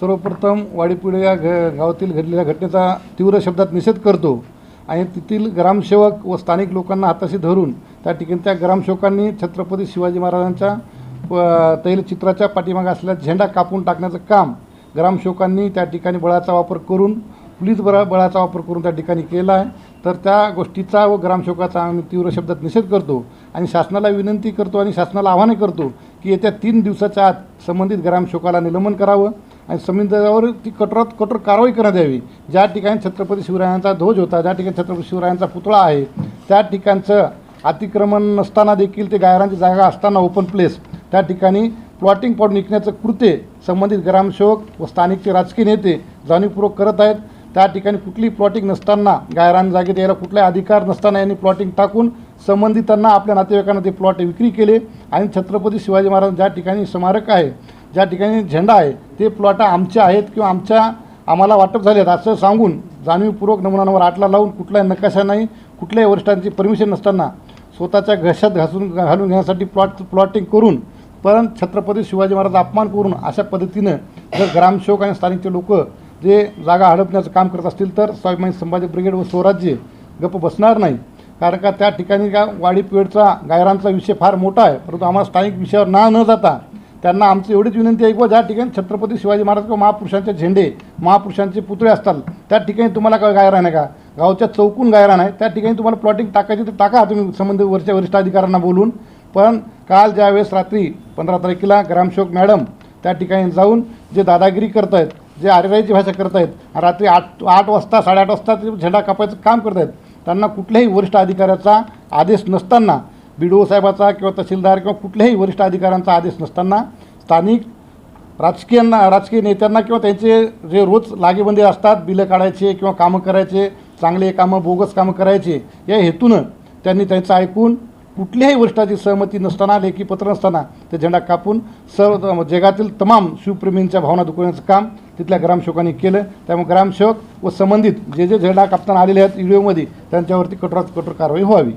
सर्वप्रथम वाडीपुडे या घ गावातील घडलेल्या घटनेचा तीव्र शब्दात निषेध करतो आणि तेथील ग्रामसेवक व स्थानिक लोकांना हाताशी धरून त्या ठिकाणी त्या ग्रामसेवकांनी छत्रपती शिवाजी महाराजांच्या तैलचित्राच्या पाठीमागे असलेला झेंडा कापून टाकण्याचं काम ग्रामसेवकांनी त्या ठिकाणी बळाचा वापर करून पोलीस बळा बळाचा वापर करून त्या ठिकाणी केला आहे. तर त्या गोष्टीचा व ग्रामसेवकाचा आम्ही तीव्र शब्दात निषेध करतो आणि शासनाला विनंती करतो आणि शासनाला आव्हाने करतो की येत्या तीन दिवसाच्या आत संबंधित ग्रामसेवकाला निलंबन करावं. आणि संविधानावर ती कठोरात कठोर कारवाई करण्यात यावी. ज्या ठिकाणी छत्रपती शिवरायांचा ध्वज होता ज्या ठिकाणी छत्रपती शिवरायांचा पुतळा आहे त्या ठिकाणचं अतिक्रमण नसताना देखील ते गायरांची जागा असताना ओपन प्लेस त्या ठिकाणी प्लॉटिंग पाडून विकण्याचं कृत्य संबंधित ग्रामसेवक व स्थानिकचे राजकीय नेते जाणीवपूर्वक करत आहेत. त्या ठिकाणी कुठली प्लॉटिंग नसताना गायरान जागेत यायला कुठलाही अधिकार नसताना यांनी प्लॉटिंग टाकून संबंधितांना आपल्या नातेवाईकांना ते प्लॉट विक्री केले. आणि छत्रपती शिवाजी महाराज ज्या ठिकाणी स्मारक आहे ज्या ठिकाणी झेंडा आहे ते प्लॉट आमचे आहेत किंवा आमच्या आम्हाला वाटप झाले आहेत असं सांगून जाणीवपूर्वक नमुनांवर आटला लावून कुठलाही नकाशा नाही कुठल्याही वरिष्ठांची परमिशन नसताना स्वतःच्या घशात घासून घालून घेण्यासाठी प्लॉट प्लॉटिंग करून परंतु छत्रपती शिवाजी महाराज अपमान करून अशा पद्धतीनं जर ग्रामसेवक आणि स्थानिकचे लोक जे जागा हडपण्याचं काम करत असतील तर स्वाभिमानी संभाजी ब्रिगेड व स्वराज्य गप्प बसणार नाही. कारण का त्या ठिकाणी का वाडी पेडचा गायरांचा विषय फार मोठा आहे परंतु आम्हाला स्थानिक विषयावर ना न जाता त्यांना आमची एवढीच विनंती आहे की ज्या ठिकाणी छत्रपती शिवाजी महाराज किंवा महापुरुषांचे झेंडे महापुरुषांचे पुतळे असतात त्या ठिकाणी तुम्हाला काय गायरान आहे का? गावच्या चौकून गायरान आहे त्या ठिकाणी तुम्हाला प्लॉटिंग टाकायची तर टाका. तुम्ही संबंधित वरच्या वरिष्ठ अधिकाऱ्यांना बोलून. पण काल ज्यावेळेस रात्री पंधरा तारखेला ग्रामसेवक मॅडम त्या ठिकाणी जाऊन जे दादागिरी करत आहेत जे आरेराईची भाषा करत आहेत रात्री आठ आठ वाजता साडेआठ वाजता ते झेंडा कापायचं काम करत आहेत त्यांना कुठल्याही वरिष्ठ अधिकाऱ्याचा आदेश नसताना बी डी ओ साहेबाचा किंवा तहसीलदार किंवा कुठल्याही वरिष्ठ अधिकाऱ्यांचा आदेश नसताना स्थानिक राजकीयांना राजकीय नेत्यांना किंवा त्यांचे जे रोज लागेबंदी असतात बिलं काढायचे किंवा कामं करायचे चांगले कामं बोगस कामं करायचे या हेतूनं त्यांनी त्यांचं ऐकून कुठल्याही वरिष्ठाची सहमती नसताना लेखीपत्र नसताना ते झेंडा कापून सर्व जगातील तमाम शिवप्रेमींच्या भावना दुखवण्याचं काम तिथल्या ग्रामसेवकांनी केलं. त्यामुळे ग्रामसेवक व संबंधित जे जे झेंडा कापताना आलेले आहेत व्हिडिओमध्ये त्यांच्यावरती कठोरात कठोर कारवाई व्हावी.